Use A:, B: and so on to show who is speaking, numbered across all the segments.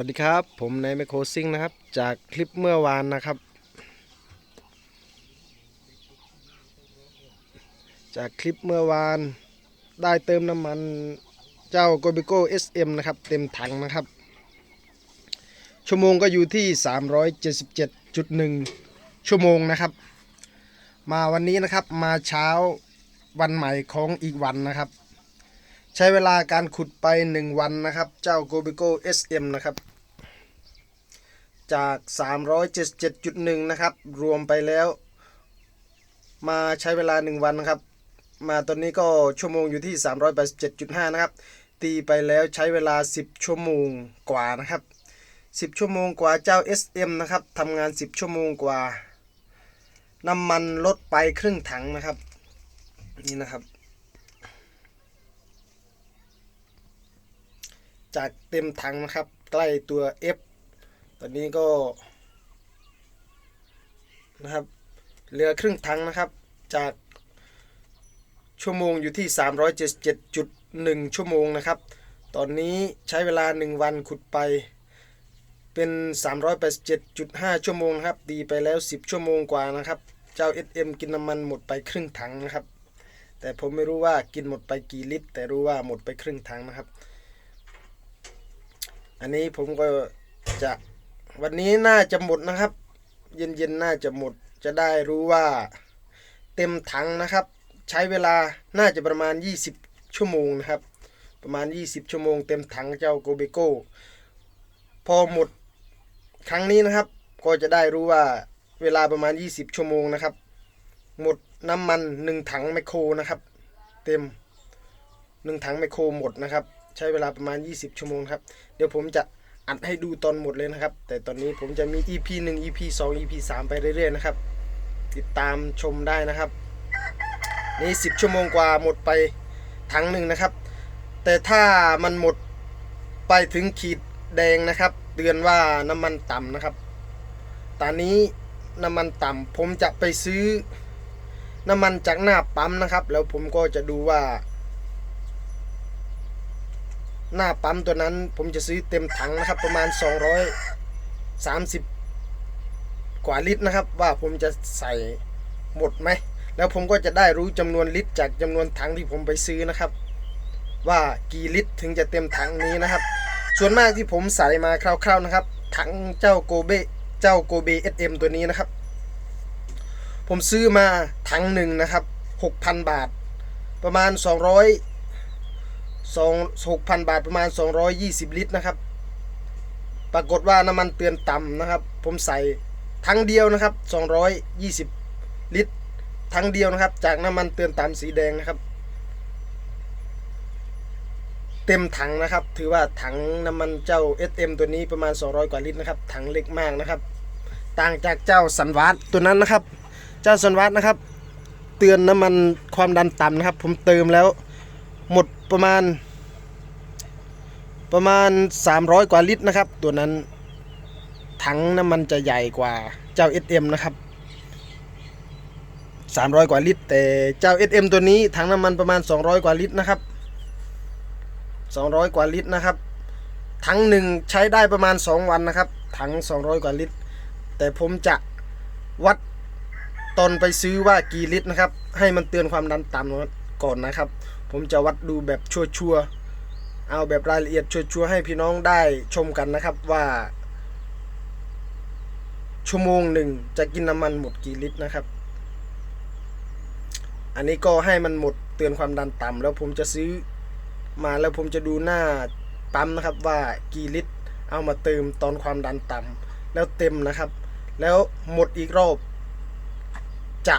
A: วัสดีครับ ผมนายแมโครซิงนะครับ จากคลิปเมื่อวานนะครับ จากคลิปเมื่อวานได้เติมน้ำมันเจ้า g o b i g o SM นะครับ เต็มถังนะครับ ชั่วโมงก็อยู่ที่ 377.1 ชั่วโมงนะครับ มาวันนี้นะครับมาเช้าวันใหม่ของอีกวันนะครับ ใช้เวลาการขุดไป 1 วันนะครับ เจ้า g o b i g o SM นะครับ จาก 377.1 นะครับ รวมไปแล้ว มาใช้เวลา 1 วันนะครับ มาตอนนี้ก็ชั่วโมงอยู่ที่ 387.5 นะครับ ตีไปแล้วใช้เวลา 10 ชั่วโมงกว่านะครับ 10 ชั่วโมงกว่าเจ้า SM นะครับทำงาน 10 ชั่วโมงกว่าน้ำมันลดไปครึ่งถังนะครับ นี่นะครับ จากเต็มถังนะครับ ใกล้ตัว F ตอนนี้ก็นะครับเหลือครึ่งถังนะครับจากชั่วโมงอยู่ที่ 377.1 ชั่วโมงนะครับ ตอนนี้ใช้เวลา 1 วันขุดไปเป็น 387.5 ชั่วโมงครับ ดีไปแล้ว 10 ชั่วโมงกว่านะครับ เจ้า SM กินน้ำมันหมดไปครึ่งถังนะครับ แต่ผมไม่รู้ว่ากินหมดไปกี่ลิตร แต่รู้ว่าหมดไปครึ่งถังนะครับ อันนี้ผมก็จะวันนี้น่าจะหมดนะครับ เย็นๆน่าจะหมดจะได้รู้ว่าเต็มถังนะครับ ใช้เวลาน่าจะประมาณ 20 ชั่วโมงนะครับ ประมาณ 20 ชั่วโมง เต็มถังเจ้าโกเบโก้พอหมดครั้งนี้นะครับ ก็จะได้รู้ว่าเวลาประมาณ 20 ชั่วโมงนะครับ หมดน้ำมัน 1 ถังไมโครนะครับ เต็ม 1 ถังไมโครหมดนะครับ ใช้เวลาประมาณ 20 ชั่วโมงครับ เดี๋ยวผมจะอัดให้ดูตอนหมดเลยนะครับ แต่ตอนนี้ผมจะมี EP 1 EP 2 EP 3 ไปเรื่อยๆนะครับ ติดตามชมได้นะครับ นี่ 10 ชั่วโมงกว่าหมดไปถังหนึ่งนะครับ แต่ถ้ามันหมดไปถึงขีดแดงนะครับ เตือนว่าน้ำมันต่ำนะครับ ตอนนี้น้ำมันต่ำผมจะไปซื้อน้ำมันจากหน้าปั๊มนะครับ แล้วผมก็จะดูว่า หน้าปั๊มตัวนั้น ผมจะซื้อเต็มถังนะครับ ประมาณ 230 กว่าลิตรนะครับ ว่าผมจะใส่หมดไหม แล้วผมก็จะได้รู้จำนวนลิตร จากจำนวนถังที่ผมไปซื้อนะครับ ว่ากี่ลิตรถึงจะเต็มถังนี้นะครับ ส่วนมากที่ผมใส่มาคร่าวๆนะครับ ถังเจ้าโกเบเจ้าโกเบ SM ตัวนี้นะครับ ผมซื้อมาถังหนึ่งนะครับ 6,000 บาท ประมาณ 200 สองหกพันบาทประมาณ 220 ลิตรนะครับ ปรากฏว่าน้ำมันเตือนต่ำนะครับ ผมใส่ทั้งเดียวนะครับ 220 ลิตรทั้งเดียวนะครับ จากน้ำมันเตือนต่ำสีแดงนะครับ เต็มถังนะครับ ถือว่าถังน้ำมันเจ้า SM ตัวนี้ประมาณ 200 กว่าลิตรนะครับ ถังเล็กมากนะครับ ต่างจากเจ้าสันวัตตัวนั้นนะครับ เจ้าสันวัตนะครับ เตือนน้ำมันความดันต่ำนะครับ ผมเติมแล้วหมด ประมาณ ประมาณ 300 กว่าลิตรนะครับ ตัวนั้น ถังน้ำมันจะใหญ่กว่าเจ้า SM นะครับ 300 กว่าลิตร แต่เจ้า SM ตัวนี้ถังน้ำมันประมาณ 200 กว่าลิตรนะครับ 200 กว่าลิตรนะครับ ถังหนึ่งใช้ได้ประมาณ 2 วันนะครับ ถัง 200 กว่าลิตร แต่ผมจะวัดตอนไปซื้อว่ากี่ลิตรนะครับ ให้มันเตือนความดันต่ำก่อนนะครับ ผมจะวัดดูแบบชัวร์ๆเอาแบบรายละเอียดชัวร์ๆให้พี่น้องได้ชมกันนะครับว่า ชั่วโมงหนึ่งจะกินน้ำมันหมดกี่ลิตรนะครับ อันนี้ก็ให้มันหมดเตือนความดันต่ำแล้วผมจะซื้อมาแล้วผมจะดูหน้าปั๊มนะครับว่ากี่ลิตร เอามาเติมตอนความดันต่ำแล้วเต็มนะครับ แล้วหมดอีกรอบจะ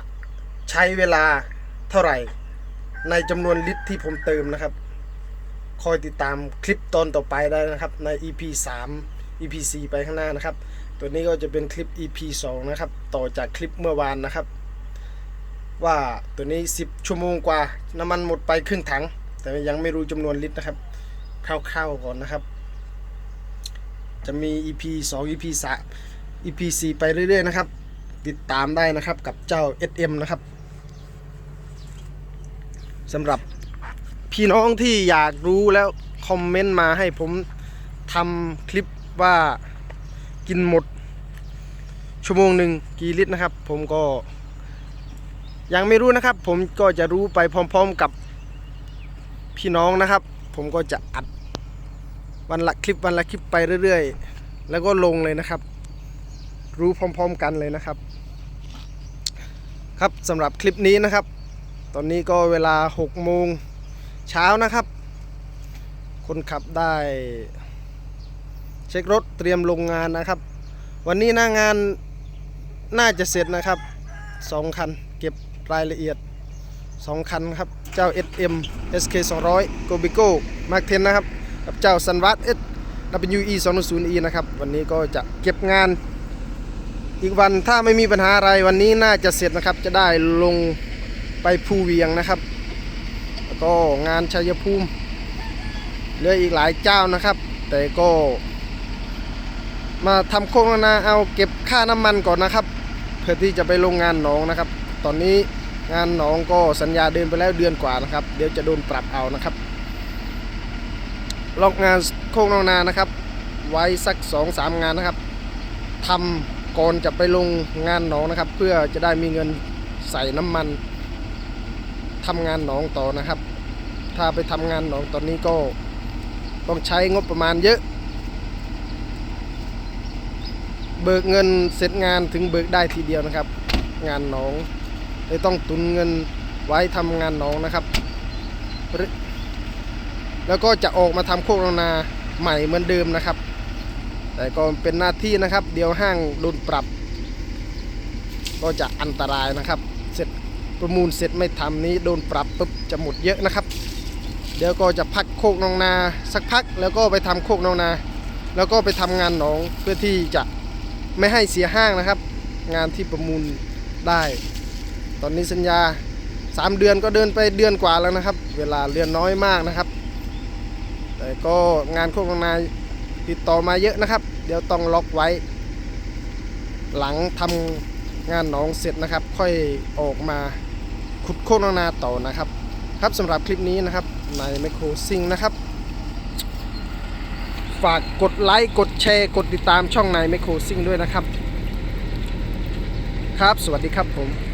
A: ใช้เวลาเท่าไหร่ ในจำนวนลิตรที่ผมเติมนะครับ คอยติดตามคลิปตอนต่อไปได้นะครับ ใน EP 3 EP 4ไปข้างหน้านะครับ ตัวนี้ก็จะเป็นคลิป EP 2 นะครับ ต่อจากคลิปเมื่อวานนะครับ ว่าตัวนี้ 10 ชั่วโมงกว่า น้ำมันหมดไปครึ่งถัง แต่ยังไม่รู้จำนวนลิตรนะครับคร่าวๆก่อนนะครับ จะมี EP 2 EP 3 EP 4ไปเรื่อยๆนะครับ ติดตามได้นะครับกับเจ้า SM นะครับ สำหรับพี่น้องที่อยากรู้แล้วคอมเมนต์มาให้ผมทำคลิปว่ากินหมด ชั่วโมงหนึ่งกี่ลิตรนะครับ ผมก็ ยังไม่รู้นะครับ ผมก็จะรู้ไปพร้อม ๆกับพี่น้องนะครับ ผมก็จะอัดวันละคลิปวันละคลิปไปเรื่อยๆ แล้วก็ลงเลยนะครับ รู้พร้อม ๆ กันเลยนะครับ ครับสำหรับคลิปนี้นะครับ อนนี้ก็เวลา6โมงเช้านะครับ คนขับได้ เช็ครถเตรียมลงงานนะครับ วันนี้หน้างานน่าจะเสร็จนะครับสองคันเก็บรายละเอียดสองคันครับ เจ้า SM SK 200 g o b i g o Mark 10นะครับ กับเจ้า Sunwat S WE 2 0 E นะครับ วันนี้ก็จะเก็บงาน อีกวันถ้าไม่มีปัญหาอะไรวันนี้น่าจะเสร็จนะครับ จะได้ลง ไปภูเวียงนะครับ แล้วก็งานชัยภูมิเหลืออีกหลายเจ้านะครับ แต่ก็มาทำโครงนาเอาเก็บค่าน้ำมันก่อนนะครับ เพื่อที่จะไปลงงานหนองนะครับ ตอนนี้งานหนองก็สัญญาเดินไปแล้วเดือนกว่านะครับ เดี๋ยวจะโดนปรับเอานะครับลอกงานโครงนานะครับ ไว้สักสองสามงานนะครับทำก่อนจะไปลงงานหนองนะครับ เพื่อจะได้มีเงินใส่น้ำมัน ทำงานหนองต่อนะครับ ถ้าไปทำงานหนองตอนนี้ก็ต้องใช้งบประมาณเยอะ เบิกเงินเสร็จงานถึงเบิกได้ทีเดียวนะครับ งานหนองเลยต้องตุนเงินไว้ทำงานหนองนะครับ แล้วก็จะออกมาทำโคกนาใหม่เหมือนเดิมนะครับ แต่ก็เป็นหน้าที่นะครับ เดี๋ยวห้างโดนปรับ ก็จะอันตรายนะครับ ประมูลเสร็จไม่ทำนี้โดนปรับปุ๊บจะหมดเยอะนะครับ เดี๋ยวก็จะพักโคกนองนาสักพัก แล้วก็ไปทำโคกนองนา แล้วก็ไปทำงานหนองเพื่อที่จะไม่ให้เสียห้างนะครับ งานที่ประมูลได้ ตอนนี้สัญญา 3 เดือนก็เดินไปเดือนกว่าแล้วนะครับ เวลาเรือนน้อยมากนะครับ แต่ก็งานโคกนองนาติดต่อมาเยอะนะครับ เดี๋ยวต้องล็อกไว้ หลังทำงานหนองเสร็จนะครับ ค่อยออกมา ขุดโคกนาต่อนะครับ ครับสำหรับคลิปนี้นะครับนายไมโครซิงนะครับ ฝากกดไลค์กดแชร์กดติดตามช่องนายไมโครซิงด้วยนะครับ ครับ สวัสดีครับผม